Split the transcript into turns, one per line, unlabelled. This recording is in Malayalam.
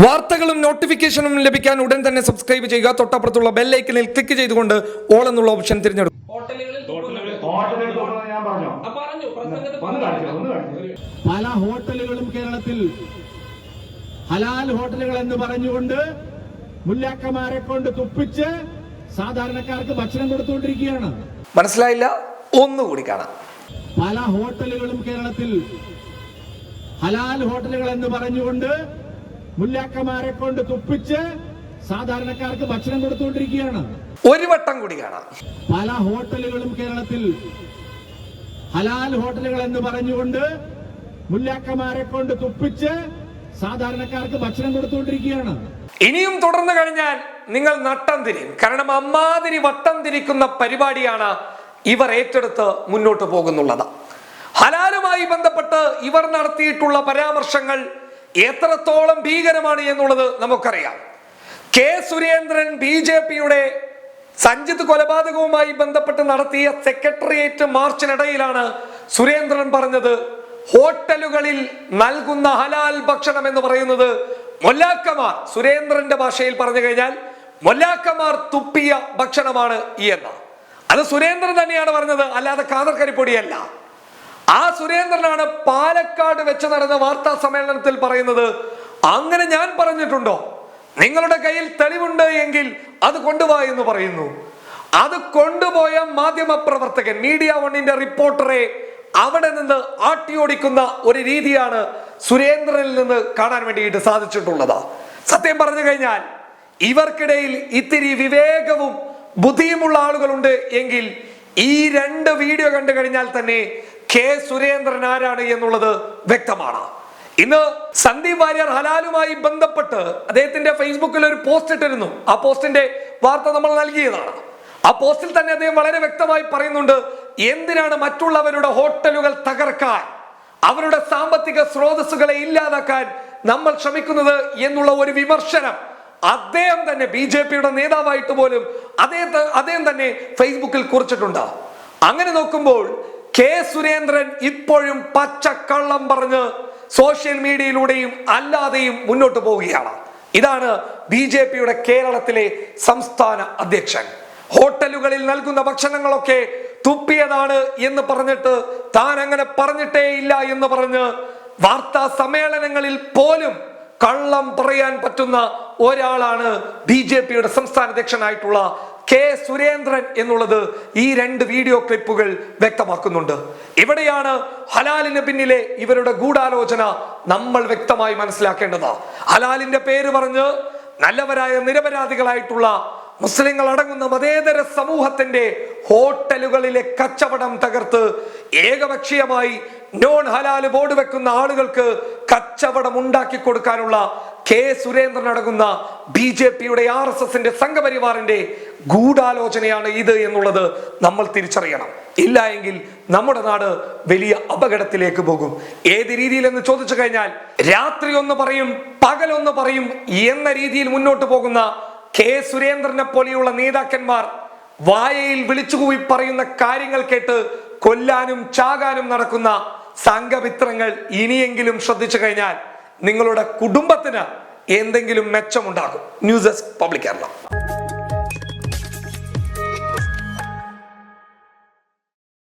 വാർത്തകളും നോട്ടിഫിക്കേഷനും ലഭിക്കാൻ ഉടൻ തന്നെ സബ്സ്ക്രൈബ് ചെയ്യുക. തൊട്ടപ്പുറത്തുള്ള ബെല്ലൈക്കനിൽ ക്ലിക്ക് ചെയ്തുകൊണ്ട് ഓൾ എന്നുള്ള ഓപ്ഷൻ തിരഞ്ഞെടുക്കും
പല ഹോട്ടലുകളും കേരളത്തിൽ ഹലാൽ ഹോട്ടലുകൾ എന്ന് പറഞ്ഞുകൊണ്ട് മുല്ലാക്കന്മാരെ കൊണ്ട് തുപ്പിച്ച് സാധാരണക്കാർക്ക് ഭക്ഷണം കൊടുത്തുകൊണ്ടിരിക്കുകയാണ്.
മനസ്സിലായില്ല? ഒന്നുകൂടി കാണാം.
പല ഹോട്ടലുകളും കേരളത്തിൽ ഹലാൽ ഹോട്ടലുകൾ എന്ന് പറഞ്ഞുകൊണ്ട് മുല്ലാക്കന്മാരെ കൊണ്ട് തുപ്പിച്ച് സാധാരണക്കാർക്ക് ഭക്ഷണം കൊടുത്തുകൊണ്ടിരിക്കുകയാണ്.
ഒരു വട്ടം കൂടി കാണാം.
പല ഹോട്ടലുകളും കേരളത്തിൽ ഹലാൽ ഹോട്ടലുകൾ എന്ന് പറഞ്ഞുകൊണ്ട് മുല്ലാക്കമാരെ കൊണ്ട് തുപ്പിച്ച് സാധാരണക്കാർക്ക് ഭക്ഷണം കൊടുത്തുകൊണ്ടിരിക്കുകയാണ്.
ഇനിയും തുടർന്നു കഴിഞ്ഞാൽ നിങ്ങൾ നട്ടം തിരിയും. കാരണം അമ്മാതിരി വട്ടം തിരിക്കുന്ന പരിപാടിയാണ് ഇവർ ഏറ്റെടുത്ത് മുന്നോട്ട് പോകുന്നുള്ളത്. ഹലാലുമായി ബന്ധപ്പെട്ട് ഇവർ നടത്തിയിട്ടുള്ള പരാമർശങ്ങൾ എത്രത്തോളം ഭീകരമാണ് എന്നുള്ളത് നമുക്കറിയാം. കെ സുരേന്ദ്രൻ ബി ജെ പിയുടെ സഞ്ജിത് കൊലപാതകവുമായി ബന്ധപ്പെട്ട് നടത്തിയ സെക്രട്ടേറിയറ്റ് മാർച്ചിനിടയിലാണ് സുരേന്ദ്രൻ പറഞ്ഞത് ഹോട്ടലുകളിൽ നൽകുന്ന ഹലാൽ ഭക്ഷണം എന്ന് പറയുന്നത് മൊല്ലാക്കമാർ സുരേന്ദ്രന്റെ ഭാഷയിൽ പറഞ്ഞു കഴിഞ്ഞാൽ മൊല്ലാക്കമാർ തുപ്പിയ ഭക്ഷണമാണ് ഈ എന്ന. അത് സുരേന്ദ്രൻ തന്നെയാണ് പറഞ്ഞത് അല്ലാതെ കാതർ കരിപ്പൊടിയല്ല ആ സുരേന്ദ്രനാണ് പാലക്കാട് വെച്ച് നടന്ന വാർത്താ സമ്മേളനത്തിൽ പറയുന്നത്. അങ്ങനെ ഞാൻ പറഞ്ഞിട്ടുണ്ടോ? നിങ്ങളുടെ കയ്യിൽ തെളിവുണ്ട് എങ്കിൽ അത് കൊണ്ടുപോവാ എന്ന് പറയുന്നു. അത് കൊണ്ടുപോയ മാധ്യമ പ്രവർത്തകൻ മീഡിയ വണ്ണിന്റെ റിപ്പോർട്ടറെ അവിടെ നിന്ന് ആട്ടിയോടിക്കുന്ന ഒരു രീതിയാണ് സുരേന്ദ്രനിൽ നിന്ന് കാണാൻ വേണ്ടിയിട്ട് സാധിച്ചിട്ടുള്ളത്. സത്യം പറഞ്ഞു കഴിഞ്ഞാൽ ഇവർക്കിടയിൽ ഇത്തിരി വിവേകവും ബുദ്ധിയുമുള്ള ആളുകളുണ്ട് എങ്കിൽ ഈ രണ്ട് വീഡിയോ കണ്ടു കഴിഞ്ഞാൽ തന്നെ കെ സുരേന്ദ്രൻ ആരാണ് എന്നുള്ളത് വ്യക്തമാണ്. ഇന്ന് സന്ദീപ് വാര്യർ ഹലാലുമായി ബന്ധപ്പെട്ട് അദ്ദേഹത്തിന്റെ ഫേസ്ബുക്കിൽ ഒരു പോസ്റ്റ് ഇട്ടിരുന്നു. ആ പോസ്റ്റിന്റെ വാർത്ത നമ്മൾ നൽകിയതാണ്. ആ പോസ്റ്റിൽ തന്നെ അദ്ദേഹം വളരെ വ്യക്തമായി പറയുന്നുണ്ട് എന്തിനാണ് മറ്റുള്ളവരുടെ ഹോട്ടലുകൾ തകർക്കാൻ? അവരുടെ സാമ്പത്തിക സ്രോതസ്സുകളെ ഇല്ലാതാക്കാൻ നമ്മൾ ശ്രമിക്കുന്നത് എന്നുള്ള ഒരു വിമർശനം അദ്ദേഹം തന്നെ ബി ജെ പിയുടെ നേതാവായിട്ട് പോലും അദ്ദേഹത്തെ അദ്ദേഹം തന്നെ ഫേസ്ബുക്കിൽ കുറിച്ചിട്ടുണ്ട്. അങ്ങനെ നോക്കുമ്പോൾ കെ സുരേന്ദ്രൻ ഇപ്പോഴും പച്ചക്കള്ളം പറഞ്ഞ് സോഷ്യൽ മീഡിയയിലൂടെയും അല്ലാതെയും മുന്നോട്ട് പോവുകയാണ്. ഇതാണ് ബി ജെ പിയുടെ കേരളത്തിലെ സംസ്ഥാന അധ്യക്ഷൻ. ഹോട്ടലുകളിൽ നൽകുന്ന ഭക്ഷണങ്ങളൊക്കെ തുപ്പിയതാണ് എന്ന് പറഞ്ഞിട്ട് താൻ അങ്ങനെ പറഞ്ഞിട്ടേ ഇല്ല എന്ന് പറഞ്ഞ് വാർത്താ സമ്മേളനങ്ങളിൽ പോലും കള്ളം പറയാൻ പറ്റുന്ന ഒരാളാണ് ബി ജെ പിയുടെ സംസ്ഥാന അധ്യക്ഷനായിട്ടുള്ള കെ സുരേന്ദ്രൻ എന്നുള്ളത് ഈ രണ്ട് വീഡിയോ ക്ലിപ്പുകൾ വ്യക്തമാക്കുന്നുണ്ട്. ഇവിടെയാണ് ഹലാലിന് പിന്നിലെ ഇവരുടെ ഗൂഢാലോചന നമ്മൾ വ്യക്തമായി മനസ്സിലാക്കേണ്ടത്. ഹലാലിന്റെ പേര് പറഞ്ഞ് നല്ലവരായ നിരപരാധികളായിട്ടുള്ള മുസ്ലിങ്ങൾ അടങ്ങുന്ന മതേതര സമൂഹത്തിന്റെ ഹോട്ടലുകളിലെ കച്ചവടം തകർത്ത് ഏകപക്ഷീയമായി നോൺ ഹലാൽ ബോർഡ് വെക്കുന്ന ആളുകൾക്ക് കച്ചവടം ഉണ്ടാക്കി കൊടുക്കാനുള്ള കെ സുരേന്ദ്രൻ അടങ്ങുന്ന ബി ജെ പിയുടെ ആർ എസ് എസിന്റെ സംഘപരിവാറിന്റെ ഗൂഢാലോചനയാണ് ഇത് എന്നുള്ളത് നമ്മൾ തിരിച്ചറിയണം. ഇല്ല എങ്കിൽ നമ്മുടെ നാട് വലിയ അപകടത്തിലേക്ക് പോകും. ഏത് രീതിയിൽ എന്ന് ചോദിച്ചു കഴിഞ്ഞാൽ രാത്രി ഒന്ന് പറയും പകലൊന്ന് പറയും എന്ന രീതിയിൽ മുന്നോട്ട് പോകുന്ന കെ സുരേന്ദ്രനെ പോലെയുള്ള നേതാക്കന്മാർ വായയിൽ വിളിച്ചുകൂവി പറയുന്ന കാര്യങ്ങൾ കേട്ട് കൊല്ലാനും ചാകാനും നടക്കുന്ന സംഘമിത്രങ്ങൾ ഇനിയെങ്കിലും ശ്രദ്ധിച്ചു കഴിഞ്ഞാൽ നിങ്ങളുടെ കുടുംബത്തിന് എന്തെങ്കിലും മെച്ചമുണ്ടാകും. News desk public Kerala.